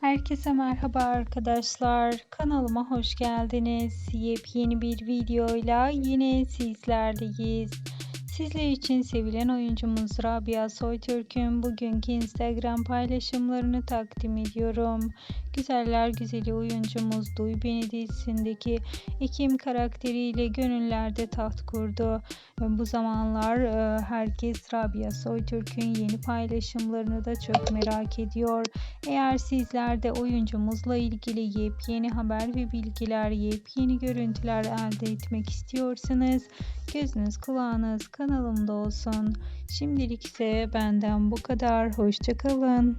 Herkese merhaba arkadaşlar. Kanalıma hoş geldiniz. Yepyeni bir videoyla yine sizlerleyiz. Sizler için sevilen oyuncumuz Rabia Soytürk'ün bugünkü Instagram paylaşımlarını takdim ediyorum. Güzeller güzeli oyuncumuz Duy Beni dizisindeki Ekim karakteriyle gönüllerde taht kurdu. Bu zamanlar e, herkes Rabia Soytürk'ün yeni paylaşımlarını da çok merak ediyor. Eğer sizler de oyuncumuzla ilgili yepyeni haber ve bilgiler, yepyeni görüntüler elde etmek istiyorsanız gözünüz kulağınız kanalımda olsun. Şimdilik ise benden bu kadar. Hoşçakalın.